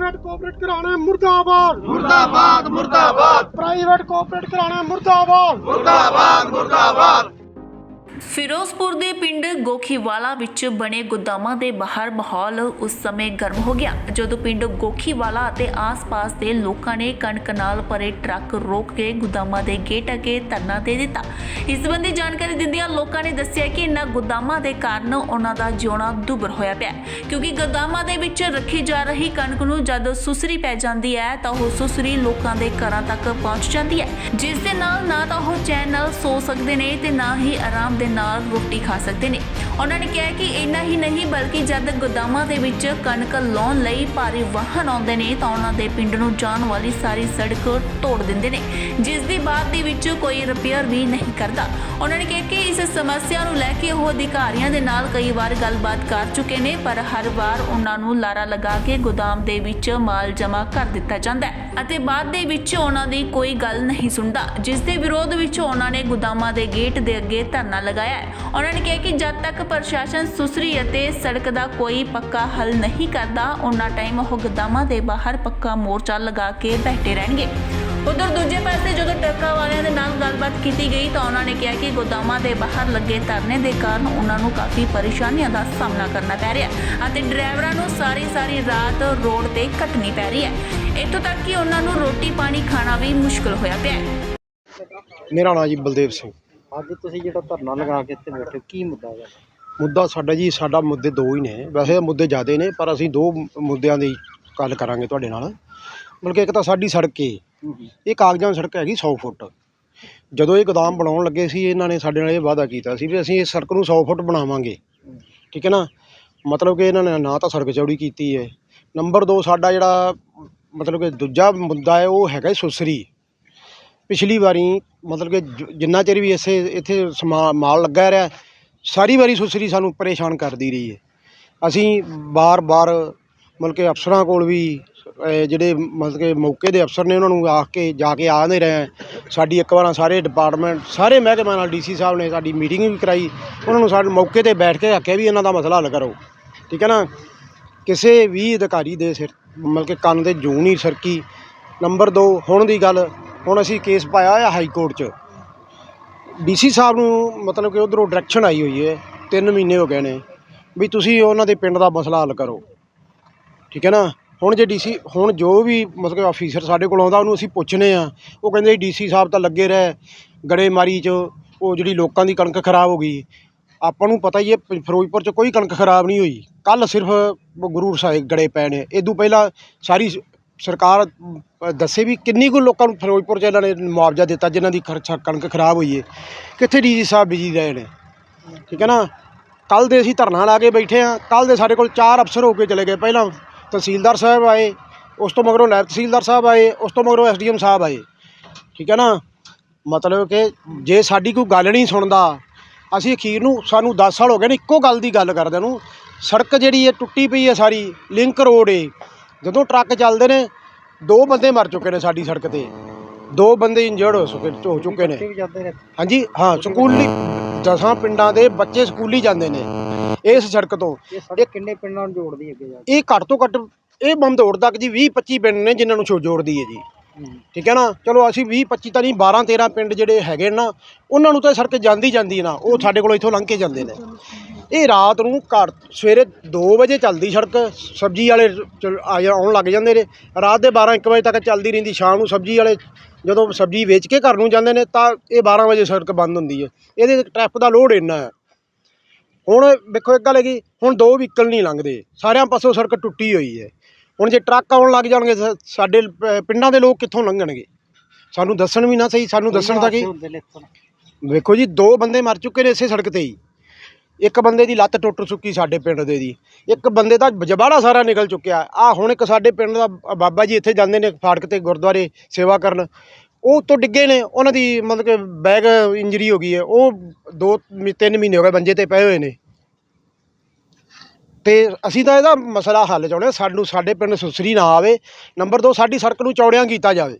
Private cooperate ਘਰਾਣੇ ਮੁਰਦਾਬਾਦ। ਮੁਰਦਾਬਾਦ ਮੁਰਦਾਬਾਦ। ਪ੍ਰਾਈਵੇਟ ਕੋਆਪਰੇਟ ਘਰਾਣੇ ਮੁਰਦਾਬਾਦ। ਮੁਰਦਾਬਾਦ ਮੁਰਦਾਬਾਦ। ਫਿਰੋਜ਼ਪੁਰ ਦੇ ਪਿੰਡ ਗੋਖੀਵਾਲਾ ਵਿੱਚ ਬਣੇ ਗੋਦਾਮਾਂ ਦੇ ਬਾਹਰ ਮਾਹੌਲ ਉਸ ਸਮੇਂ ਗਰਮ ਹੋ ਗਿਆ। ਜਦੋਂ ਪਿੰਡ ਗੋਖੀਵਾਲਾ ਅਤੇ ਆਸ-ਪਾਸ ਦੇ ਲੋਕਾਂ ਨੇ ਕਣਕ ਨਾਲ ਭਰੇ ਟਰੱਕ ਰੋਕ ਕੇ ਗੋਦਾਮਾਂ ਦੇ ਗੇਟ ਅੱਗੇ ਧਰਨਾ ਦੇ ਦਿੱਤਾ। ਇਸ ਸੰਬੰਧੀ ਜਾਣਕਾਰੀ ਦਿੰਦਿਆਂ ਲੋਕਾਂ ਨੇ ਦੱਸਿਆ ਕਿ ਇਨ੍ਹਾਂ ਗੋਦਾਮਾਂ ਦੇ ਕਾਰਨ ਉਹਨਾਂ ਦਾ ਜਿਉਣਾ ਦੁੱਭਰ ਹੋਇਆ ਪਿਆ ਕਿਉਂਕਿ ਗੋਦਾਮਾਂ ਦੇ ਵਿੱਚ ਰੱਖੀ ਜਾ ਰਹੀ ਕਣਕ ਨੂੰ ਜਦ ਸੁਸਰੀ ਪੈ ਜਾਂਦੀ ਹੈ, ਤਾਂ ਉਹ ਸੁਸਰੀ ਲੋਕਾਂ ਦੇ ਘਰਾਂ ਤੱਕ ਪਹੁੰਚ ਜਾਂਦੀ ਹੈ। ਜਿਸ ਦੇ ਨਾਲ ਨਾ ਤਾਂ ਉਹ ਚੈਨ ਨਾਲ ਸੋ ਸਕਦੇ ਨੇ ਤੇ ਨਾ ਹੀ ਆਰਾਮ ਦੇ ਨਾਲ ਰੋਟੀ ਖਾ ਸਕਦੇ ਨੇ। ਉਹਨਾਂ ਨੇ ਕਿਹਾ ਕਿ ਇੰਨਾ ਹੀ ਨਹੀਂ, ਬਲਕਿ ਜਦ ਗੋਦਾਮਾਂ ਦੇ ਵਿੱਚ ਕਣਕ ਲਾਉਣ ਲਈ ਭਾਰੀ ਵਾਹਨ ਆਉਂਦੇ ਨੇ, ਤਾਂ ਉਹਨਾਂ ਦੇ ਪਿੰਡ ਨੂੰ ਜਾਣ ਵਾਲੀ ਸਾਰੀ ਸੜਕ ਤੋੜ ਦਿੰਦੇ ਨੇ। ਜਿਸ ਦੀ ਬਾਅਦ ਦੇ ਵਿੱਚ ਕੋਈ ਰਿਪੇਅਰ ਵੀ ਨਹੀਂ ਕਰਦਾ। ਉਹਨਾਂ ਨੇ ਕਿਹਾ ਕਿ ਇਸ ਸਮੱਸਿਆ ਨੂੰ ਲੈ ਕੇ ਉਹ ਅਧਿਕਾਰੀਆਂ ਦੇ ਨਾਲ ਕਈ ਵਾਰ ਗੱਲਬਾਤ ਕਰ ਚੁੱਕੇ ਨੇ, ਪਰ ਹਰ ਵਾਰ ਉਹਨਾਂ ਨੂੰ ਲਾਰਾ ਲਗਾ ਕੇ ਗੋਦਾਮ ਦੇ ਵਿੱਚ ਮਾਲ ਜਮ੍ਹਾਂ ਕਰ ਦਿੱਤਾ ਜਾਂਦਾ ਹੈ। ਅਤੇ ਬਾਅਦ ਦੇ ਵਿੱਚ ਉਹਨਾਂ ਦੀ ਕੋਈ ਗੱਲ ਨਹੀਂ ਸੁਣਦਾ। ਜਿਸ ਦੇ ਵਿਰੋਧ ਵਿੱਚ ਉਹਨਾਂ ਨੇ ਗੋਦਾਮਾਂ ਦੇ ਗੇਟ ਦੇ ਅੱਗੇ ਧਰਨਾ ਲਗਾ ਲਗਾਇਆ ਹੈ। ਉਹਨਾਂ ਨੇ ਕਿਹਾ ਕਿ ਜਦ ਤੱਕ ਪ੍ਰਸ਼ਾਸਨ ਸੁਸਰੀ ਅਤੇ ਸੜਕ ਦਾ ਕੋਈ ਪੱਕਾ ਹੱਲ ਨਹੀਂ ਕਰਦਾ ਉਹਨਾਂ ਟਾਈਮ ਉਹ ਗੋਦਾਮਾਂ ਦੇ ਬਾਹਰ ਪੱਕਾ ਮੋਰਚਾ ਲਗਾ ਕੇ ਬੈਠੇ ਰਹਿਣਗੇ। ਉਧਰ ਦੂਜੇ ਪਾਸੇ ਜਦੋਂ ਟਰੱਕਾਂ ਵਾਲਿਆਂ ਦੇ ਨਾਲ ਗੱਲਬਾਤ ਕੀਤੀ ਗਈ ਤਾਂ ਉਹਨਾਂ ਨੇ ਕਿਹਾ ਕਿ ਗੋਦਾਮਾਂ ਦੇ ਬਾਹਰ ਲੱਗੇ ਧਰਨੇ ਦੇ ਕਾਰਨ ਉਹਨਾਂ ਨੂੰ ਕਾਫੀ ਪਰੇਸ਼ਾਨੀਆਂ ਦਾ ਸਾਹਮਣਾ ਕਰਨਾ ਪੈ ਰਿਹਾ ਅਤੇ ਡਰਾਈਵਰਾਂ ਨੂੰ ਸਾਰੀ ਸਾਰੀ ਰਾਤ ਰੋਡ ਤੇ ਕੱਟਣੀ ਪੈ ਰਹੀ ਹੈ। ਇੱਥੋਂ ਤੱਕ ਕਿ ਉਹਨਾਂ ਨੂੰ ਰੋਟੀ ਪਾਣੀ ਖਾਣਾ ਵੀ ਮੁਸ਼ਕਲ ਹੋਇਆ ਪਿਆ ਮੇਰਾ ਨਾਮ ਜੀ ਬਲਦੇਵ ਸਿੰਘ। ਅੱਜ ਤੁਸੀਂ ਜਿਹੜਾ ਧਰਨਾ ਲਗਾ ਕੇ ਇੱਥੇ ਬੈਠੇ ਹੋ ਕੀ ਮੁੱਦਾ ਹੈ ਮੁੱਦਾ ਸਾਡਾ ਜੀ ਸਾਡਾ ਮੁੱਦੇ ਦੋ ਹੀ ਨੇ। ਵੈਸੇ ਮੁੱਦੇ ਜ਼ਿਆਦੇ ਨੇ ਪਰ ਅਸੀਂ ਦੋ ਮੁੱਦਿਆਂ ਦੀ ਗੱਲ ਕਰਾਂਗੇ ਤੁਹਾਡੇ ਨਾਲ। ਬਲਕਿ ਇੱਕ ਤਾਂ ਸਾਡੀ ਸੜਕ ਏ। ਇਹ ਕਾਗਜ਼ਾਂ ਦੀ ਸੜਕ ਹੈਗੀ 100 ਫੁੱਟ। ਜਦੋਂ ਇਹ ਗੋਦਾਮ ਬਣਾਉਣ ਲੱਗੇ ਸੀ ਇਹਨਾਂ ਨੇ ਸਾਡੇ ਨਾਲ ਇਹ ਵਾਅਦਾ ਕੀਤਾ ਸੀ ਵੀ ਅਸੀਂ ਇਸ ਸੜਕ ਨੂੰ 100 ਫੁੱਟ ਬਣਾਵਾਂਗੇ। ਠੀਕ ਹੈ ਨਾ? ਮਤਲਬ ਕਿ ਇਹਨਾਂ ਨੇ ਨਾ ਤਾਂ ਸੜਕ ਚੌੜੀ ਕੀਤੀ ਹੈ ਨੰਬਰ 2 ਸਾਡਾ ਜਿਹੜਾ ਮਤਲਬ ਕਿ ਦੂਜਾ ਮੁੱਦਾ ਹੈ ਉਹ ਹੈਗਾ ਸੁਸਰੀ। ਪਿਛਲੀ ਵਾਰੀ ਮਤਲਬ ਕਿ ਜ- ਜਿੰਨਾ ਚਿਰ ਵੀ ਇਸੇ, ਇੱਥੇ ਸਮਾ, ਮਾਲ ਲੱਗਾ ਰਿਹਾ, ਸਾਰੀ ਵਾਰੀ ਸੁਸਰੀ ਸਾਨੂੰ ਪਰੇਸ਼ਾਨ ਕਰਦੀ ਰਹੀ ਹੈ ਅਸੀਂ ਬਾਰ-ਬਾਰ ਮਤਲਬ ਕਿ ਅਫਸਰਾਂ ਕੋਲ ਵੀ ਅਹ ਜਿਹੜੇ ਮਤਲਬ ਕਿ ਮੌਕੇ ਦੇ ਅਫਸਰ ਨੇ ਉਹਨਾਂ ਨੂੰ ਆਖ ਕੇ, ਜਾ ਕੇ ਆਉਂਦੇ ਰਹੇ। ਹਾਂ। ਸਾਡੀ ਇੱਕ ਵਾਰਾਂ ਸਾਰੇ ਡਿਪਾਰਟਮੈਂਟ, ਸਾਰੇ ਮਹਿਕਮਿਆਂ ਨਾਲ ਡੀਸੀ ਸਾਹਿਬ ਨੇ ਸਾਡੀ ਮੀਟਿੰਗ ਵੀ ਕਰਾਈ। ਉਹਨਾਂ ਨੂੰ ਸਾਡੇ ਮੌਕੇ ਤੇ ਬੈਠ ਕੇ ਆਖਿਆ ਵੀ ਇਹਨਾਂ ਦਾ ਮਸਲਾ ਹੱਲ ਕਰੋ। ਠੀਕ ਹੈ ਨਾ? ਕਿਸੇ ਵੀ ਅਧਿਕਾਰੀ ਦੇ ਸਿਰ, ਮਤਲਬ ਕਿ ਕੰਨ ਤੇ ਜੂੰ ਨਹੀਂ ਸਰਕੀ। ਨੰਬਰ 2 ਹੁਣ ਦੀ ਗੱਲ ਹੁਣ ਅਸੀਂ ਕੇਸ ਪਾਇਆ ਹੋਇਆ ਹਾਈ ਕੋਰਟ 'ਚ। ਡੀਸੀ ਸਾਹਿਬ ਨੂੰ ਮਤਲਬ ਕਿ ਉਧਰੋਂ ਡਾਇਰੈਕਸ਼ਨ ਆਈ ਹੋਈ ਹੈ 3 ਮਹੀਨੇ ਹੋ ਗਏ ਨੇ, ਵੀ ਤੁਸੀਂ ਉਹਨਾਂ ਦੇ ਪਿੰਡ ਦਾ ਮਸਲਾ ਹੱਲ ਕਰੋ। ਠੀਕ ਹੈ ਨਾ? ਹੁਣ ਜੇ ਡੀਸੀ ਹੁਣ ਜੋ ਵੀ ਮਤਲਬ ਕਿ ਅਫੀਸਰ ਸਾਡੇ ਕੋਲ ਆਉਂਦਾ, ਉਹਨੂੰ ਅਸੀਂ ਪੁੱਛਨੇ ਆ ਉਹ ਕਹਿੰਦੇ ਡੀਸੀ ਸਾਹਿਬ ਤਾਂ ਲੱਗੇ ਰਹੇ ਗੜੇਮਾਰੀ 'ਚ, ਉਹ ਜਿਹੜੀ ਲੋਕਾਂ ਦੀ ਕਣਕ ਖਰਾਬ ਹੋ ਗਈ। ਆਪਾਂ ਨੂੰ ਪਤਾ ਹੀ ਹੈ ਫਿਰੋਜ਼ਪੁਰ 'ਚ ਕੋਈ ਕਣਕ ਖਰਾਬ ਨਹੀਂ ਹੋਈ। ਕੱਲ ਸਿਰਫ ਗੁਰੂ ਸਾਹਿਬ ਗੜੇ ਪਏ ਨੇ। ਇਦੋਂ ਪਹਿਲਾਂ ਸਾਰੀ ਸ- ਸਰਕਾਰ ਦੱਸੇ ਵੀ ਕਿੰਨੀ ਕੁ ਲੋਕਾਂ ਨੂੰ ਫਿਰੋਜ਼ਪੁਰ 'ਚ ਇਹਨਾਂ ਨੇ ਮੁਆਵਜ਼ਾ ਦਿੱਤਾ, ਜਿਨ੍ਹਾਂ ਦੀ ਖਰਚਾ ਕਣਕ ਖਰਾਬ ਹੋਈ ਹੈ ਕਿੱਥੇ ਡੀਸੀ ਸਾਹਿਬ ਬਿਜ਼ੀ ਰਹੇ ਨੇ? ਠੀਕ ਹੈ ਨਾ? ਕੱਲ ਦੇ ਅਸੀਂ ਧਰਨਾ ਲਾ ਕੇ ਬੈਠੇ ਆ ਕੱਲ ਦੇ ਸਾਡੇ ਕੋਲ ਚਾਰ ਅਫਸਰ ਹੋ ਕੇ ਚਲੇ ਗਏ। ਪਹਿਲਾਂ ਤਹਿਸੀਲਦਾਰ ਸਾਹਿਬ ਆਏ, ਉਸ ਤੋਂ ਮਗਰੋਂ ਨਾਇਬ ਤਹਿਸੀਲਦਾਰ ਸਾਹਿਬ ਆਏ, ਉਸ ਤੋਂ ਮਗਰੋਂ ਐਸਡੀਐਮ ਸਾਹਿਬ ਆਏ। ਠੀਕ ਹੈ ਨਾ? ਮਤਲਬ ਕਿ ਜੇ ਸਾਡੀ ਕੋਈ ਗੱਲ ਨਹੀਂ ਸੁਣਦਾ, ਅਸੀਂ ਅਖੀਰ ਨੂੰ ਸਾਨੂੰ 10 ਸਾਲ ਹੋ ਗਏ ਨੇ ਇੱਕੋ ਗੱਲ ਦੀ ਗੱਲ ਕਰਦਿਆਂ ਨੂੰ। ਸੜਕ ਜਿਹੜੀ ਹੈ ਟੁੱਟੀ ਪਈ ਹੈ ਸਾਰੀ, ਲਿੰਕ ਰੋਡ ਏ। ਜਦੋਂ ਟਰੱਕ ਚੱਲਦੇ ਨੇ ਦੋ ਬੰਦੇ ਮਰ ਚੁੱਕੇ ਨੇ ਸਾਡੀ ਸੜਕ ਤੇ। ਦੋ ਬੰਦੇ ਇੰਜਰਡ ਹੋ ਚੁੱਕੇ ਹੋ ਚੁੱਕੇ ਨੇ। ਹਾਂਜੀ ਹਾਂ ਸਕੂਲੀ ਦਸਾਂ ਪਿੰਡਾਂ ਦੇ ਬੱਚੇ ਸਕੂਲੀ ਜਾਂਦੇ ਨੇ ਇਸ ਸੜਕ ਤੋਂ। ਇਹ ਸੜਕ ਕਿੰਨੇ ਪਿੰਡਾਂ ਨੂੰ ਜੋੜਦੀ ਹੈ ਅੱਗੇ ਜਾ ਇਹ ਘੱਟ ਤੋਂ ਘੱਟ ਇਹ ਬੰਦੋੜ ਤੱਕ ਜੀ 20 25 ਪਿੰਡ ਨੇ ਜਿਨ੍ਹਾਂ ਨੂੰ ਛੋ ਜੋੜਦੀ ਹੈ ਜੀ। ਠੀਕ ਹੈ ਨਾ? ਚਲੋ ਅਸੀਂ 20 25 ਤਾਂ ਨਹੀਂ 12 13 ਪਿੰਡ ਜਿਹੜੇ ਹੈਗੇ ਨਾ ਉਹਨਾਂ ਨੂੰ ਤਾਂ ਸੜਕ ਜਾਂਦੀ ਜਾਂਦੀ ਨਾ। ਉਹ ਸਾਡੇ ਕੋਲ ਇੱਥੋਂ ਲੰਘ ਕੇ ਜਾਂਦੇ ਨੇ। ਇਹ ਰਾਤ ਨੂੰ ਘਰ ਸਵੇਰੇ 2 ਵਜੇ ਚੱਲਦੀ ਸੜਕ ਸਬਜ਼ੀ ਵਾਲੇ ਆ ਆਉਣ ਲੱਗ ਜਾਂਦੇ ਨੇ। ਰਾਤ ਦੇ 12 1 ਵਜੇ ਤੱਕ ਚੱਲਦੀ ਰਹਿੰਦੀ ਸ਼ਾਮ ਨੂੰ ਸਬਜ਼ੀ ਵਾਲੇ ਜਦੋਂ ਸਬਜ਼ੀ ਵੇਚ ਕੇ ਘਰ ਨੂੰ ਜਾਂਦੇ ਨੇ ਤਾਂ ਇਹ 12 ਵਜੇ ਸੜਕ ਬੰਦ ਹੁੰਦੀ ਹੈ। ਇਹਦੇ ਟ੍ਰੈਫਿਕ ਦਾ ਲੋਡ ਇੰਨਾ ਹੈ। ਹੁਣ ਵੇਖੋ ਇੱਕ ਗੱਲ ਹੈਗੀ ਹੁਣ ਦੋ ਵਹੀਕਲ ਨਹੀਂ ਲੰਘਦੇ ਸਾਰਿਆਂ ਪਾਸੋਂ ਸੜਕ ਟੁੱਟੀ ਹੋਈ ਹੈ। ਹੁਣ ਜੇ ਟਰੱਕ ਆਉਣ ਲੱਗ ਜਾਣਗੇ ਸਾਡੇ ਪਿੰਡਾਂ ਦੇ ਲੋਕ ਕਿੱਥੋਂ ਲੰਘਣਗੇ? ਸਾਨੂੰ ਦੱਸਣ ਵੀ ਨਾ ਸਹੀ ਸਾਨੂੰ ਦੱਸਣ ਦਾ ਕੀ। ਵੇਖੋ ਜੀ ਦੋ ਬੰਦੇ ਮਰ ਚੁੱਕੇ ਨੇ ਇਸੇ ਸੜਕ ਤੇ ਹੀ। ਇੱਕ ਬੰਦੇ ਦੀ ਲੱਤ ਟੁੱਟ ਚੁੱਕੀ ਸਾਡੇ ਪਿੰਡ ਦੇ ਦੀ। ਇੱਕ ਬੰਦੇ ਦਾ ਜਬਾੜਾ ਸਾਰਾ ਨਿਕਲ ਚੁੱਕਿਆ। ਆ ਹੁਣ ਇੱਕ ਸਾਡੇ ਪਿੰਡ ਦਾ ਬਾਬਾ ਜੀ ਇੱਥੇ ਜਾਂਦੇ ਨੇ ਫਾਟਕ ਤੇ ਗੁਰਦੁਆਰੇ ਸੇਵਾ ਕਰਨ। ਉਹ ਉੱਤੋਂ ਡਿੱਗੇ ਨੇ, ਉਹਨਾਂ ਦੀ ਮਤਲਬ ਕਿ ਬੈਗ ਇੰਜਰੀ ਹੋ ਗਈ ਹੈ। ਉਹ ਦੋ, ਮੀ- ਤਿੰਨ ਮਹੀਨੇ ਹੋ ਗਏ ਬੰਜੇ ਤੇ ਪਏ ਹੋਏ ਨੇ। ਤੇ ਅਸੀਂ ਤਾਂ ਇਹਦਾ ਮਸਲਾ ਹੱਲ ਚਾਹੁੰਦੇ ਹਾਂ। ਸਾਨੂੰ, ਸਾਡੇ ਪਿੰਡ ਸੁਸਰੀ ਨਾ ਆਵੇ। ਨੰਬਰ 2 ਸਾਡੀ ਸੜਕ ਨੂੰ ਚੌੜਿਆਂ ਕੀਤਾ ਜਾਵੇ।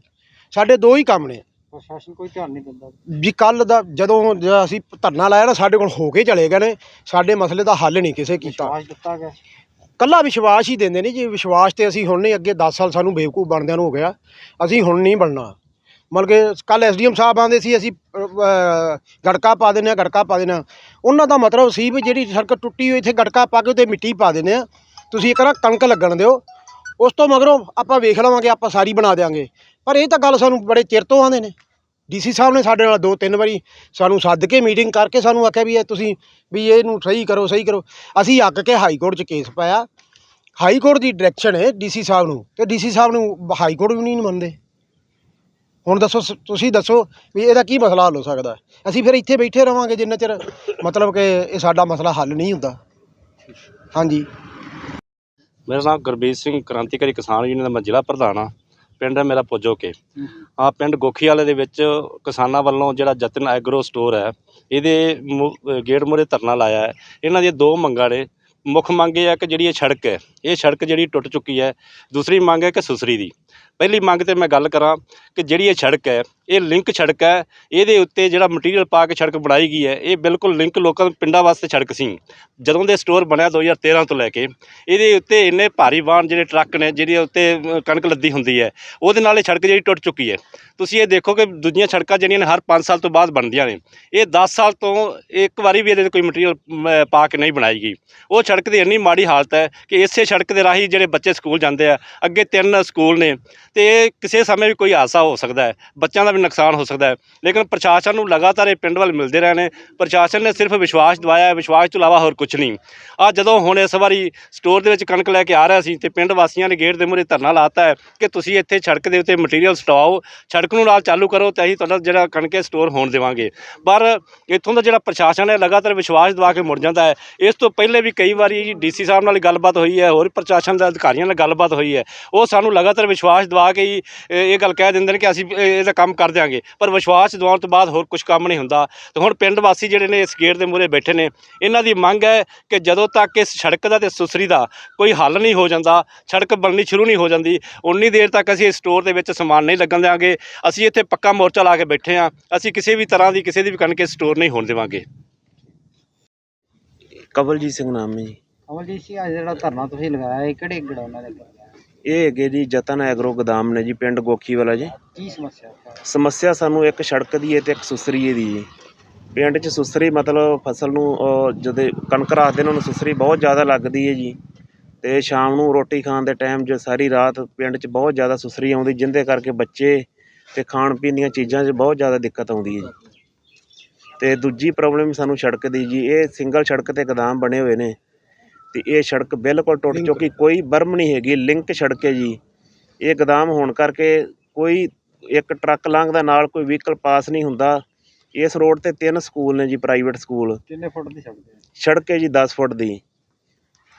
ਸਾਡੇ ਦੋ ਹੀ ਕੰਮ ਨੇ। ਪ੍ਰਸ਼ਾਸਨ ਕੋਈ ਧਿਆਨ ਨਹੀਂ ਦਿੰਦਾ। ਵੀ ਕੱਲ ਦਾ ਜਦੋਂ ਜ- ਅਸੀਂ ਧਰਨਾ ਲਾਇਆ ਨਾ ਸਾਡੇ ਕੋਲ ਹੋ ਕੇ ਚਲੇ ਗਏ ਨੇ। ਸਾਡੇ ਮਸਲੇ ਦਾ ਹੱਲ ਨਹੀਂ ਕਿਸੇ ਕੀਤਾ। ਵਿਸ਼ਵਾਸ ਦਿੱਤਾ ਗਿਆ ਕੱਲਾ ਵਿਸ਼ਵਾਸ ਹੀ ਦਿੰਦੇ ਨੇ ਜੀ। ਵਿਸ਼ਵਾਸ ਤੇ ਅਸੀਂ ਹੁਣ ਨਹੀਂ ਅੱਗੇ 10 ਸਾਲ ਸਾਨੂੰ ਬੇਵਕੂਫ ਬਣਦਿਆਂ ਨੂੰ ਹੋ ਗਿਆ। ਅਸੀਂ ਹੁਣ ਨਹੀਂ ਬਣਨਾ। ਮਤਲਬ ਕਿ ਕੱਲ ਐਸਡੀਐਮ ਸਾਹਿਬ ਆਂਦੇ ਸੀ ਅਸੀਂ ਗੜਕਾ ਪਾ ਦਿੰਦੇ ਆ ਗੜਕਾ ਪਾ ਦਿੰਦੇ ਆ ਉਹਨਾਂ ਦਾ ਮਤਲਬ ਸੀ ਵੀ ਜਿਹੜੀ ਸੜਕ ਟੁੱਟੀ ਹੋਈ ਇੱਥੇ ਗੜਕਾ ਪਾ ਕੇ ਉੱਤੇ ਮਿੱਟੀ ਪਾ ਦਿੰਦੇ ਆ ਤੁਸੀਂ ਇੱਕ ਨਾ ਕਣਕ ਲੱਗਣ ਦਿਓ। ਉਸ ਤੋਂ ਮਗਰੋਂ ਆਪਾਂ ਵੇਖ ਲਵਾਂਗੇ, ਆਪਾਂ ਸਾਰੀ ਬਣਾ ਦੇਵਾਂਗੇ ਪਰ ਇਹ ਤਾਂ ਗੱਲ ਸਾਨੂੰ ਬੜੇ ਚਿਰ ਤੋਂ ਆਂਦੇ ਨੇ। ਡੀਸੀ ਸਾਹਿਬ ਨੇ ਸਾਡੇ ਨਾਲ ਦੋ ਤਿੰਨ ਵਾਰੀ ਸਾਨੂੰ ਸੱਦ ਕੇ ਮੀਟਿੰਗ ਕਰਕੇ ਸਾਨੂੰ ਆਖਿਆ ਵੀ ਇਹ ਤੁਸੀਂ ਵੀ ਇਹਨੂੰ ਸਹੀ ਕਰੋ ਸਹੀ ਕਰੋ। ਅਸੀਂ ਅੱਕ ਕੇ ਹਾਈ ਕੋਰਟ 'ਚ ਕੇਸ ਪਾਇਆ। ਹਾਈ ਕੋਰਟ ਦੀ ਡਾਇਰੈਕਸ਼ਨ ਹੈ ਡੀਸੀ ਸਾਹਿਬ ਨੂੰ। ਤੇ ਡੀਸੀ ਸਾਹਿਬ ਨੂੰ ਹਾਈ ਕੋਰਟ ਵੀ ਨਹੀਂ ਮੰਨਦੇ। ਹੁਣ ਦੱਸੋ ਸ- ਤੁਸੀਂ ਦੱਸੋ ਵੀ ਇਹਦਾ ਕੀ ਮਸਲਾ ਹੱਲ ਹੋ ਸਕਦਾ ਅਸੀਂ ਫਿਰ ਇੱਥੇ ਬੈਠੇ ਰਵਾਂਗੇ ਜਿੰਨਾ ਚਿਰ ਮਤਲਬ ਕਿ ਇਹ ਸਾਡਾ ਮਸਲਾ ਹੱਲ ਨਹੀਂ ਹੁੰਦਾ। ਹਾਂਜੀ। ਮੇਰਾ ਨਾਮ ਗੁਰਬੀਰ ਸਿੰਘ ਕ੍ਰਾਂਤੀਕਾਰੀ ਕਿਸਾਨ ਯੂਨੀਅਨ ਦਾ ਮੈਂ ਜ਼ਿਲ੍ਹਾ ਪ੍ਰਧਾਨ ਆ ਪਿੰਡ ਹੈ ਮੇਰਾ ਪੁੱਜੋ ਕੇ ਆ ਪਿੰਡ ਗੋਖੀ ਵਾਲੇ ਦੇ ਵਿੱਚ ਕਿਸਾਨਾਂ ਵੱਲੋਂ ਜਿਹੜਾ ਜਤਨ ਐਗਰੋ ਸਟੋਰ ਹੈ, ਇਹਦੇ ਮੁ- ਗੇਟ ਮੂਹਰੇ ਧਰਨਾ ਲਾਇਆ ਹੈ। ਇਹਨਾਂ ਦੀਆਂ ਦੋ ਮੰਗਾਂ ਨੇ। ਮੁੱਖ ਮੰਗ ਇਹ ਹੈ ਕਿ ਜਿਹੜੀ ਇਹ ਸੜਕ ਹੈ, ਇਹ ਸੜਕ ਜਿਹੜੀ ਟੁੱਟ ਚੁੱਕੀ ਹੈ। ਦੂਸਰੀ ਮੰਗ ਹੈ ਕਿ ਸੁਸਰੀ ਦੀ। ਪਹਿਲੀ ਮੰਗ ਤੇ ਮੈਂ ਗੱਲ ਕਰਾਂ ਕਿ ਜਿਹੜੀ ਇਹ ਸੜਕ ਹੈ, ਇਹ ਲਿੰਕ ਸੜਕ ਹੈ, ਇਹਦੇ ਉੱਤੇ ਜਿਹੜਾ ਮਟੀਰੀਅਲ ਪਾ ਕੇ ਸੜਕ ਬਣਾਈ ਗਈ ਹੈ, ਇਹ ਬਿਲਕੁਲ ਲਿੰਕ ਲੋਕਾਂ ਦੇ ਪਿੰਡਾਂ ਵਾਸਤੇ ਸੜਕ ਸੀ। ਜਦੋਂ ਦੇ ਸਟੋਰ ਬਣਿਆ 2013 ਤੋਂ ਲੈ ਕੇ, ਇਹਦੇ ਉੱਤੇ ਇੰਨੇ ਭਾਰੀ ਵਾਹਨ ਜਿਹੜੇ ਟਰੱਕ ਨੇ, ਜਿਹਦੇ ਉੱਤੇ ਕਣਕ ਲੱਦੀ ਹੁੰਦੀ ਹੈ, ਉਹਦੇ ਨਾਲ ਇਹ ਸੜਕ ਜਿਹੜੀ ਟੁੱਟ ਚੁੱਕੀ ਹੈ। ਤੁਸੀਂ ਇਹ ਦੇਖੋ ਕਿ ਦੂਜੀਆਂ ਸੜਕਾਂ ਜਿਹੜੀਆਂ ਨੇ, ਹਰ 5 ਸਾਲ ਤੋਂ ਬਾਅਦ ਬਣਦੀਆਂ ਨੇ। ਇਹ 10 ਸਾਲ ਤੋਂ ਇੱਕ ਵਾਰੀ ਵੀ ਇਹਦੇ ਤੇ ਕੋਈ ਮਟੀਰੀਅਲ ਪਾ ਕੇ ਨਹੀਂ ਬਣਾਈ ਗਈ। ਉਹ ਸੜਕ ਦੀ ਇੰਨੀ ਮਾੜੀ ਹਾਲਤ ਹੈ ਕਿ ਇਸੇ ਸੜਕ ਦੇ ਰਾਹੀਂ ਜਿਹੜੇ ਬੱਚੇ ਸਕੂਲ ਜਾਂਦੇ ਆ, ਅੱਗੇ ਤਿੰਨ ਸਕੂਲ ਨੇ ਤੇ ਕਿਸੇ ਸਮੇਂ ਵੀ ਕੋਈ ਹਾਦਸਾ ਹੋ ਸਕਦਾ ਹੈ, ਬੱਚਿਆਂ ਦਾ ਵੀ ਨੁਕਸਾਨ ਹੋ ਸਕਦਾ ਹੈ। ਲੇਕਿਨ ਪ੍ਰਸ਼ਾਸਨ ਨੂੰ ਲਗਾਤਾਰ ਇਹ ਪਿੰਡ ਵੱਲ ਮਿਲਦੇ ਰਹੇ ਨੇ ਪ੍ਰਸ਼ਾਸਨ ਨੇ ਸਿਰਫ ਵਿਸ਼ਵਾਸ ਦਿਵਾਇਆ ਹੈ, ਵਿਸ਼ਵਾਸ ਤੋਂ ਇਲਾਵਾ ਹੋਰ ਕੁਝ ਨਹੀਂ। ਆ ਜਦੋਂ ਹੁਣ ਇਸ ਵਾਰੀ ਸਟੋਰ ਦੇ ਵਿੱਚ ਕਣਕ ਲੈ ਕੇ ਆ ਰਿਹਾ ਸੀ ਤੇ ਪਿੰਡ ਵਾਸੀਆਂ ਨੇ ਗੇਟ ਦੇ ਮੂਹਰੇ ਧਰਨਾ ਲਾਤਾ ਹੈ ਕਿ ਤੁਸੀਂ ਇੱਥੇ ਸੜਕ ਦੇ ਉੱਤੇ ਮਟੀਰੀਅਲ ਸਟਾਓ ਸੜਕ ਨੂੰ ਨਾਲ ਚਾਲੂ ਕਰੋ ਤੇ ਅਸੀਂ ਤੁਹਾਡਾ ਜਿਹੜਾ ਕਣਕ ਹੈ ਸਟੋਰ ਹੋਣ ਦੇਵਾਂਗੇ। ਪਰ ਇੱਥੋਂ ਦਾ ਜਿਹੜਾ ਪ੍ਰਸ਼ਾਸਨ ਹੈ ਲਗਾਤਾਰ ਵਿਸ਼ਵਾਸ ਦਿਵਾ ਕੇ ਮੁੜ ਜਾਂਦਾ ਹੈ। ਇਸ ਤੋਂ ਪਹਿਲੇ ਵੀ ਕਈ ਵਾਰੀ ਡੀਸੀ ਸਾਹਿਬ ਨਾਲ ਗੱਲਬਾਤ ਹੋਈ ਹੈ, ਹੋਰ ਪ੍ਰਸ਼ਾਸਨ ਦੇ ਅਧਿਕਾਰੀਆਂ ਨਾਲ ਗੱਲਬਾਤ ਹੋਈ ਹੈ। ਉਹ ਸਾਨੂੰ ਲਗਾਤਾਰ ਵਿਸ਼ਵਾਸ ਦਿਵਾ ਕੇ ਹੀ ਇਹ ਗੱਲ ਕਹਿ ਦਿੰਦੇ ਨੇ ਕਿ ਅਸੀਂ ਇਹ- ਇਹਦਾ ਕੰਮ ਕਰ ਦਿਆਂਗੇ। ਪਰ ਵਿਸ਼ਵਾਸ ਦਿਵਾਉਣ ਤੋਂ ਬਾਅਦ ਹੋਰ ਕੁਝ ਕੰਮ ਨਹੀਂ ਹੁੰਦਾ। ਤੇ ਹੁਣ ਪਿੰਡ ਵਾਸੀ ਜਿਹੜੇ ਨੇ ਇਸ ਗੇਟ ਦੇ ਮੂਹਰੇ ਬੈਠੇ ਨੇ ਇਹਨਾਂ ਦੀ ਮੰਗ ਹੈ ਕਿ ਜਦੋਂ ਤੱਕ ਇਸ ਸੜਕ ਦਾ ਤੇ ਸੁਸਰੀ ਦਾ ਕੋਈ ਹੱਲ ਨਹੀਂ ਹੋ ਜਾਂਦਾ ਸੜਕ ਬਣਨੀ ਸ਼ੁਰੂ ਨਹੀਂ ਹੋ ਜਾਂਦੀ ਉਨੀ ਦੇਰ ਤੱਕ ਅਸੀਂ ਇਸ ਸਟੋਰ ਦੇ ਵਿੱਚ ਸਮਾਨ ਨਹੀਂ ਲੱਗਣ ਦੇਵਾਂਗੇ ਅਸੀਂ ਇੱਥੇ ਪੱਕਾ ਮੋਰਚਾ ਲਾ ਕੇ ਬੈਠੇ ਹਾਂ। ਅਸੀਂ ਕਿਸੇ ਵੀ ਤਰ੍ਹਾਂ ਦੀ ਕਿਸੇ ਦੀ ਵੀ ਕਣਕ ਸਟੋਰ ਨਹੀਂ ਹੋਣ ਦੇਵਾਂਗੇ। ਕਵਲਜੀਤ ਸਿੰਘ ਨਾਮ ਹੈ ਜੀ। ਅਮਲਜੀਤ ਸਿੰਘ ਅੱਜ ਜਿਹੜਾ ਧਰਨਾ ਤੁਸੀਂ ਲਗਾਇਆ ਇਹ ਕਿਹੜੇ ਗੜਾਉਣਾ ਦੇ? ਲਗਾਇਆ ਇਹ ਹੈਗੇ ਜੀ ਜਤਨ ਐਗਰੋ ਗੋਦਾਮ ਨੇ ਜੀ ਪਿੰਡ ਗੋਖੀ ਵਾਲਾ ਜੀ। ਕੀ ਸਮੱਸਿਆ? ਸਮੱਸਿਆ ਸਾਨੂੰ ਇੱਕ ਸੜਕ ਦੀ ਹੈ ਤੇ ਇੱਕ ਸੁਸਰੀਏ ਦੀ ਜੀ। ਪਿੰਡ 'ਚ ਸੁਸਰੀ ਮਤਲਬ ਫਸਲ ਨੂੰ ਅਹ, ਜਦੋਂ ਕਣਕ ਰੱਖਦੇ ਨੇ ਉਹਨੂੰ ਸੁਸਰੀ ਬਹੁਤ ਜ਼ਿਆਦਾ ਲੱਗਦੀ ਹੈ ਜੀ। ਤੇ ਸ਼ਾਮ ਨੂੰ ਰੋਟੀ ਖਾਣ ਦੇ ਟਾਈਮ 'ਚ ਸਾਰੀ ਰਾਤ ਪਿੰਡ 'ਚ ਬਹੁਤ ਜ਼ਿਆਦਾ ਸੁਸਰੀ ਆਉਂਦੀ ਜਿੰਦੇ ਕਰਕੇ ਬੱਚੇ ਤੇ ਖਾਣ ਪੀਣ ਦੀਆਂ ਚੀਜ਼ਾਂ 'ਚ ਬਹੁਤ ਜ਼ਿਆਦਾ ਦਿੱਕਤ ਆਉਂਦੀ ਹੈ ਜੀ। ਤੇ ਦੂਜੀ ਪ੍ਰੋਬਲਮ ਸਾਨੂੰ ਸੜਕ ਦੀ ਜੀ ਇਹ ਸਿੰਗਲ ਸੜਕ ਤੇ ਗੋਦਾਮ ਬਣੇ ਹੋਏ ਨੇ। ਤੇ ਇਹ ਸੜਕ ਬਿਲਕੁਲ ਟੁੱਟ। ਚੁੱਕੀ ਕੋਈ ਬਰਮ ਨਹੀਂ ਹੈਗੀ ਲਿੰਕ ਸੜਕ ਹੈ ਜੀ। ਇਹ ਗੋਦਾਮ ਹੋਣ ਕਰਕੇ ਕੋਈ ਇੱਕ ਟਰੱਕ ਲੰਘਦਾ ਨਾਲ ਕੋਈ ਵਹੀਕਲ ਪਾਸ ਨਹੀਂ ਹੁੰਦਾ। ਇਸ ਰੋਡ ਤੇ ਤਿੰਨ ਸਕੂਲ ਨੇ ਜੀ ਪ੍ਰਾਈਵੇਟ ਸਕੂਲ। ਕਿੰਨੇ ਫੁੱਟ ਦੀ ਸੜਕ ਹੈ? ਸੜਕ ਹੈ ਜੀ 10 ਫੁੱਟ ਦੀ।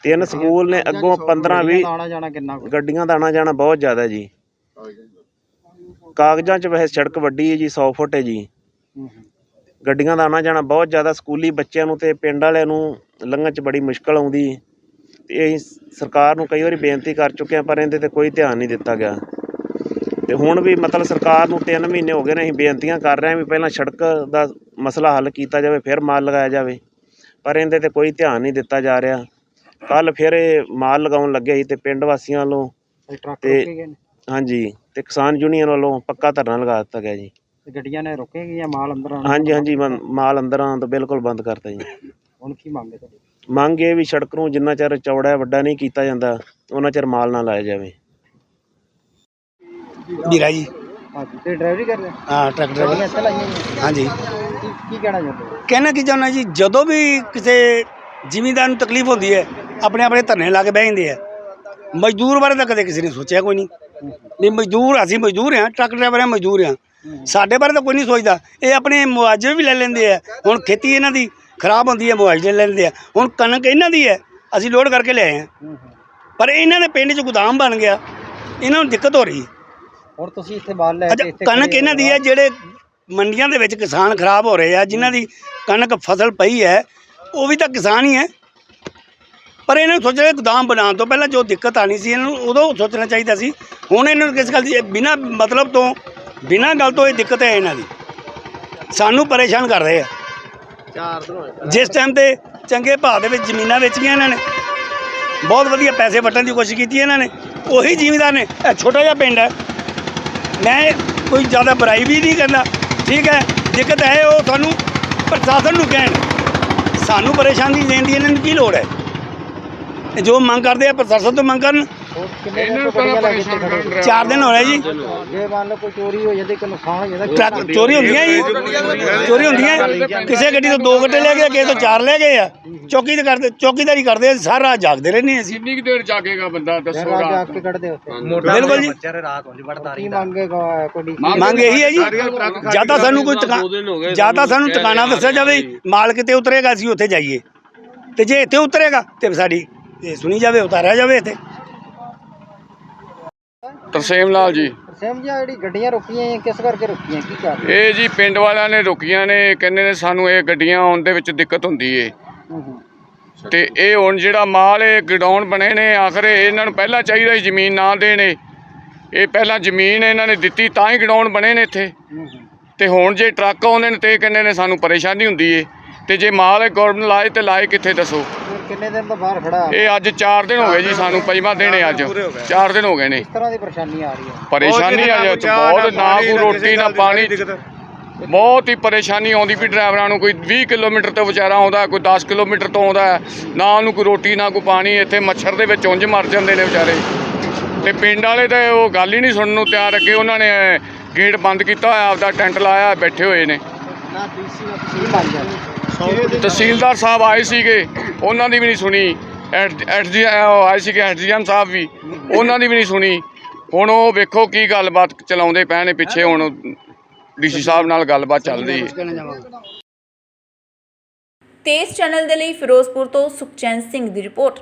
ਤਿੰਨ ਸਕੂਲ ਨੇ ਅੱਗੋਂ 15 20 ਆਣਾ ਜਾਣਾ ਕਿੰਨਾ? ਗੱਡੀਆਂ ਦਾ ਆਣਾ ਜਾਣਾ ਬਹੁਤ ਜ਼ਿਆਦਾ ਜੀ। ਕਾਗਜ਼ਾਂ 'ਚ। ਵੈਸੇ ਸੜਕ ਵੱਡੀ ਹੈ ਜੀ 100 ਫੁੱਟ ਹੈ ਜੀ। ਗੱਡੀਆਂ ਦਾ ਆਣਾ ਜਾਣਾ ਬਹੁਤ ਜ਼ਿਆਦਾ ਸਕੂਲੀ ਬੱਚਿਆਂ ਨੂੰ ਤੇ ਪਿੰਡ ਵਾਲਿਆਂ ਨੂੰ ਲੰਘਣ 'ਚ ਬੜੀ ਮੁਸ਼ਕਲ ਆਉਂਦੀ। ਤੇ ਅਸੀਂ ਸਰਕਾਰ ਨੂੰ ਕਈ ਵਾਰੀ ਬੇਨਤੀ ਕਰ ਚੁੱਕੇ ਹਾਂ ਪਰ ਇਹਦੇ ਤੇ ਕੋਈ ਧਿਆਨ ਨਹੀਂ ਦਿੱਤਾ ਗਿਆ। ਤੇ ਹੁਣ ਵੀ ਮਤਲਬ ਸਰਕਾਰ ਨੂੰ 3 ਮਹੀਨੇ ਹੋ ਗਏ ਨੇ ਅਸੀਂ ਬੇਨਤੀਆਂ ਕਰ ਰਹੇ ਹਾਂ ਵੀ ਪਹਿਲਾਂ ਸੜਕ ਦਾ ਮਸਲਾ ਹੱਲ ਕੀਤਾ ਜਾਵੇ ਫਿਰ ਮਾਲ ਲਗਾਇਆ ਜਾਵੇ। ਪਰ ਇਹਦੇ ਤੇ ਕੋਈ ਧਿਆਨ ਨਹੀਂ ਦਿੱਤਾ ਜਾ ਰਿਹਾ। ਕੱਲ ਫਿਰ ਇਹ ਮਾਲ ਲਗਾਉਣ ਲੱਗੇ ਸੀ ਤੇ ਪਿੰਡ ਵਾਸੀਆਂ ਵੱਲੋਂ ਇਹ ਟਰੱਕ ਤੇ- ਰੋਕੇ ਗਏ ਨੇ। ਹਾਂਜੀ ਤੇ ਕਿਸਾਨ ਯੂਨੀਅਨ ਵੱਲੋਂ ਪੱਕਾ ਧਰਨਾ ਲਗਾ ਦਿੱਤਾ ਗਿਆ ਜੀ। ਤੇ ਗੱਡੀਆਂ ਨੇ ਰੋਕੇ ਗਈਆਂ ਮਾਲ ਅੰਦਰ ਆਉਣ ਹਾਂਜੀ ਹਾਂਜੀ ਮਾਲ ਅੰਦਰ ਆਉਣ ਤੋਂ ਬਿਲਕੁਲ ਬੰਦ ਕਰਤਾ ਜੀ। ਹੁਣ ਕੀ ਮੰਗੇ ਤੁਹਾਡੀ? ਮੰਗ ਇਹ ਵੀ ਸੜਕ ਨੂੰ ਜਿੰਨਾ ਚਿਰ ਚੌੜਾ ਵੱਡਾ ਨਹੀਂ ਕੀਤਾ ਜਾਂਦਾ ਉਹਨਾਂ ਚਿਰ ਮਾਲ ਨਾ ਲਾਇਆ ਜਾਵੇ। ਵੀਰਾ ਜੀ। ਹਾਂਜੀ ਤੇ ਡਰਾਈਵਰੀ ਕਰ ਰਹੇ ਹੋ? ਹਾਂ ਟਰੱਕ ਗੱਡੀਆਂ ਡਰਾਈਵਰ ਇੱਥੇ ਲਾਈਆਂ ਹੋਈਆਂ। ਹਾਂਜੀ। ਕੀ ਕੀ ਕਹਿਣਾ ਚਾਹੁੰਦੇ ਹੋ? ਕਹਿਣਾ ਕੀ ਚਾਹੁੰਦਾ ਜੀ ਜਦੋਂ ਵੀ ਕਿਸੇ ਜ਼ਿਮੀਂਦਾਰ ਨੂੰ ਤਕਲੀਫ ਹੁੰਦੀ ਹੈ ਆਪਣੇ ਆਪਣੇ ਧਰਨੇ ਲਾ ਕੇ ਬਹਿ ਜਾਂਦੇ ਆ। ਮਜ਼ਦੂਰ ਬਾਰੇ ਤਾਂ ਕਦੇ ਕਿਸੇ ਨੇ ਸੋਚਿਆ ਕੋਈ ਨਹੀਂ। ਵੀ ਮਜ਼ਦੂਰ ਅਸੀਂ ਮਜ਼ਦੂਰ ਹਾਂ ਟਰੱਕ ਡਰਾਈਵਰ ਹਾਂ ਮਜ਼ਦੂਰ ਹਾਂ। ਸਾਡੇ ਬਾਰੇ ਤਾਂ ਕੋਈ ਨਹੀਂ ਸੋਚਦਾ। ਇਹ ਆਪਣੇ ਮੁਆਵਜ਼ੇ ਵੀ ਲੈ ਲੈਂਦੇ ਆ। ਹੁਣ ਖੇਤੀ ਇਹਨਾਂ ਦੀ ਖਰਾਬ ਹੁੰਦੀ ਹੈ ਮੁਆਵਜ਼ੇ ਲੈ ਲੈਂਦੇ ਆ। ਹੁਣ ਕਣਕ ਇਹਨਾਂ ਦੀ ਹੈ ਅਸੀਂ ਲੋਡ ਕਰਕੇ ਲਿਆਏ ਹਾਂ। ਪਰ ਇਹਨਾਂ ਦੇ ਪਿੰਡ 'ਚ ਗੋਦਾਮ ਬਣ ਗਿਆ। ਇਹਨਾਂ ਨੂੰ ਦਿੱਕਤ ਹੋ ਰਹੀ ਹੁਣ ਤੁਸੀਂ ਇੱਥੇ ਮਾਲ ਲੈ ਕੇ ਇੱਥੇ ਕਣਕ ਇਹਨਾਂ ਦੀ ਹੋ। ਜਿਹੜੇ ਮੰਡੀਆਂ ਦੇ ਵਿੱਚ ਕਿਸਾਨ ਖਰਾਬ ਹੋ ਰਹੇ ਆ ਜਿਨ੍ਹਾਂ ਦੀ ਕਣਕ ਫਸਲ ਪਈ ਹੈ ਉਹ ਵੀ ਤਾਂ ਕਿਸਾਨ ਹੀ ਹੈ। ਪਰ ਇਹਨਾਂ ਨੂੰ ਸੋਚਣਾ ਗੋਦਾਮ ਬਣਾਉਣ ਤੋਂ ਪਹਿਲਾਂ ਜੋ ਦਿੱਕਤ ਆਣੀ ਸੀ ਇਹਨਾਂ ਨੂੰ ਉਦੋਂ ਸੋਚਣਾ ਚਾਹੀਦਾ ਸੀ। ਹੁਣ ਇਹਨਾਂ ਨੂੰ ਕਿਸ ਗੱਲ ਦੀ ਬਿਨਾ ਮਤਲਬ ਤੋਂ ਬਿਨਾ ਗੱਲ ਤੋਂ ਇਹ ਦਿੱਕਤ ਹੈ ਇਹਨਾਂ ਦੀ। ਸਾਨੂੰ ਪਰੇਸ਼ਾਨ ਕਰ ਰਹੇ ਆ। ਜਿਸ ਟਾਈਮ ਤੇ ਚੰਗੇ ਭਾਅ ਦੇ ਵਿੱਚ ਜ਼ਮੀਨਾਂ ਵੇਚੀਆਂ ਇਹਨਾਂ ਨੇ ਬਹੁਤ ਵਧੀਆ ਪੈਸੇ ਵਟਣ ਦੀ ਕੋਸ਼ਿਸ਼ ਕੀਤੀ ਇਹਨਾਂ ਨੇ ਉਹੀ ਜ਼ਿਮੀਂਦਾਰ ਨੇ। ਇਹ ਛੋਟਾ ਜਿਹਾ ਪਿੰਡ ਹੈ। ਮੈਂ ਕੋਈ ਜ਼ਿਆਦਾ ਬੁਰਾਈ ਵੀ ਨਹੀਂ ਕਰਦਾ। ਠੀਕ ਹੈ ਦਿੱਕਤ ਹੈ ਉਹ ਤੁਹਾਨੂੰ ਪ੍ਰਸ਼ਾਸਨ ਨੂੰ ਕਹਿਣ। ਸਾਨੂੰ ਪਰੇਸ਼ਾਨੀ ਦੇਣ ਦੀ ਇਹਨਾਂ ਨੂੰ ਕੀ ਲੋੜ ਹੈ? ਜੋ ਮੰਗ ਕਰਦੇ ਆ ਪ੍ਰਸ਼ਾਸਨ ਤੋਂ ਮੰਗ ਕਰਨ ਕੇ? ਚਾਰ ਦਿਨ ਹੋ ਰਹੇ ਜੀ। ਜੇ ਮੰਨ ਲਓ ਕੋਈ ਚੋਰੀ ਹੋ ਜਾਂਦੀ ਕੋਈ ਨੁਕਸਾਨ ਹੋ ਜਾਂਦਾ ਟਰੱਕ ਚੋਰੀ ਹੁੰਦੀਆਂ ਜੀ। ਚੋਰੀ ਹੁੰਦੀਆਂ। ਕਿਸੇ ਗੱਡੀ ਤੋਂ ਦੋ ਗੱਡੇ ਲੈ ਗਏ ਕਿਸੇ ਤੋਂ ਚਾਰ ਲੈ ਗਏ ਆ। ਚੌਕੀ ਤੇ ਕਰਦੇ ਚੌਕੀਦਾਰੀ ਕਰਦੇ ਸਾਰਾ ਰਾਤ ਜਾਗਦੇ ਰਹਿੰਦੇ ਅਸੀਂ। ਕਿੰਨੀ ਕੁ ਦੇਰ ਜਾਗੇਗਾ ਬੰਦਾ? ਦੱਸੋ ਰਾਤ ਜਾ ਰਾਤ ਕੇ ਕੱਢਦੇ ਉੱਥੇ। ਬਿਲਕੁਲ ਜੀ। ਕੀ ਮੰਗੇਗਾ ਕੋਈ ਮੰਗ ਇਹੀ ਹੈ ਜੀ। ਜਾਂ। ਤਾਂ ਸਾਨੂੰ ਕੋਈ ਟਿਕਾ ਜਾਂ ਤਾਂ ਸਾਨੂੰ ਟਿਕਾਣਾ ਦੱਸਿਆ ਜਾਵੇ ਮਾਲ ਕਿਤੇ ਉਤਰੇਗਾ ਅਸੀਂ ਉੱਥੇ ਜਾਈਏ। ਤੇ ਜੇ ਇੱਥੇ ਉਤਰੇਗਾ ਤੇ ਸਾਡੀ ਇਹ ਸੁਣੀ ਜਾਵੇ ਉਤਾਰਿਆ ਜਾਵੇ ਇੱਥੇ। ਤਰਸੇਮ ਲਾਲ ਜੀ। ਸੇਮ ਜੀ ਆਹ ਜਿਹੜੀ ਗੱਡੀਆਂ ਰੁਕੀਆਂ ਇਹ ਕਿਸ ਕਰਕੇ ਰੁਕੀਆਂ? ਕੀ ਕਾਰਨ? ਇਹ ਜੀ ਪਿੰਡ ਵਾਲਿਆਂ ਨੇ ਰੁਕੀਆਂ ਨੇ ਕਹਿੰਦੇ ਨੇ ਸਾਨੂੰ ਇਹ ਗੱਡੀਆਂ ਆਉਣ ਦੇ ਵਿੱਚ ਦਿੱਕਤ ਹੁੰਦੀ ਏ। ਹੂੰ ਹੂੰ। ਤੇ ਇਹ ਹੁਣ ਜਿਹੜਾ ਮਾਲ ਇਹ ਗਡਾਊਨ ਬਣੇ ਨੇ ਆਖਰ ਇਹਨਾਂ ਨੂੰ ਪਹਿਲਾਂ ਚਾਹੀਦਾ ਸੀ ਜ਼ਮੀਨ ਨਾ ਦੇਣੇ ਇਹ ਪਹਿਲਾਂ ਜ਼ਮੀਨ ਇਹਨਾਂ ਨੇ ਦਿੱਤੀ ਤਾਂ ਹੀ ਗਡਾਊਨ ਬਣੇ ਨੇ ਇੱਥੇ। ਹੂੰ ਹੂੰ। ਤੇ ਹੁਣ ਜੇ ਟਰੱਕ ਆਉਂਦੇ ਨੇ ਤੇ ਇਹ ਕਹਿੰਦੇ ਨੇ ਸਾਨੂੰ ਪਰੇਸ਼ਾਨੀ ਹੁੰਦੀ ਏ। ਤੇ ਜੇ ਮਾਲ ਗਵਰਨਮੈਂਟ ਲਾਏ ਤੇ ਲਾਏ ਕਿੱਥੇ ਦੱਸੋ? ਫਿਰ ਕਿੰਨੇ ਦਿਨ ਤੋਂ ਬਾਹਰ ਖੜਾ? ਇਹ ਅੱਜ 4 ਦਿਨ ਹੋ ਗਏ ਜੀ ਸਾਨੂੰ ਪੰਜਵਾਂ ਦਿਨ ਹੈ ਅੱਜ। 4 ਦਿਨ ਹੋ ਗਏ ਨੇ। ਕਿਸ ਤਰ੍ਹਾਂ ਦੀ ਪਰੇਸ਼ਾਨੀ ਆ ਰਹੀ ਹੈ। ਪਰੇਸ਼ਾਨੀ ਆ ਜੀ ਬਹੁਤ ਨਾ ਕੋਈ ਰੋਟੀ ਨਾ ਪਾਣੀ। ਬਹੁਤ ਹੀ ਪਰੇਸ਼ਾਨੀ ਆਉਂਦੀ ਵੀ ਡਰਾਈਵਰਾਂ ਨੂੰ ਕੋਈ 20 ਕਿਲੋਮੀਟਰ ਤੋਂ ਵਿਚਾਰਾ ਆਉਂਦਾ ਕੋਈ 10 ਕਿਲੋਮੀਟਰ ਤੋਂ ਆਉਂਦਾ। ਨਾ ਉਹਨੂੰ ਕੋਈ ਰੋਟੀ ਨਾ ਕੋਈ ਪਾਣੀ ਇੱਥੇ ਮੱਛਰ ਦੇ ਵਿੱਚ ਉਂਝ ਮਰ ਜਾਂਦੇ ਨੇ ਵਿਚਾਰੇ। ਤੇ ਪਿੰਡ ਵਾਲੇ ਤਾਂ ਉਹ ਗੱਲ ਹੀ ਨਹੀਂ ਸੁਣਨ ਨੂੰ ਤਿਆਰ ਅੱਗੇ ਉਹਨਾਂ ਨੇ ਗੇਟ ਬੰਦ ਕੀਤਾ ਹੋਇਆ ਆਪਦਾ ਟੈਂਟ ਲਾਇਆ ਬੈਠੇ ਹੋਏ ਨੇ। ਤਹਿਸੀਲਦਾਰ ਸਾਹਿਬ ਆਏ ਸੀਗੇ ਉਹਨਾਂ ਦੀ ਵੀ ਨਹੀਂ ਸੁਣੀ। ਐਸਡੀ ਆਏ ਸੀਗੇ ਐਸਡੀਐਮ ਸਾਹਿਬ ਵੀ ਉਹਨਾਂ ਦੀ ਵੀ ਨਹੀਂ ਸੁਣੀ। ਹੁਣ ਉਹ ਵੇਖੋ ਕੀ ਗੱਲਬਾਤ ਚਲਾਉਂਦੇ ਪਏ ਨੇ ਪਿੱਛੇ ਹੁਣ ਡੀਸੀ ਸਾਹਿਬ ਨਾਲ ਗੱਲਬਾਤ ਚੱਲ ਰਹੀ ਹੈ। ਤੇਜ਼ ਚੈਨਲ ਦੇ ਲਈ ਫਿਰੋਜ਼ਪੁਰ ਤੋਂ ਸੁਖਚੈਨ ਸਿੰਘ ਦੀ ਰਿਪੋਰਟ।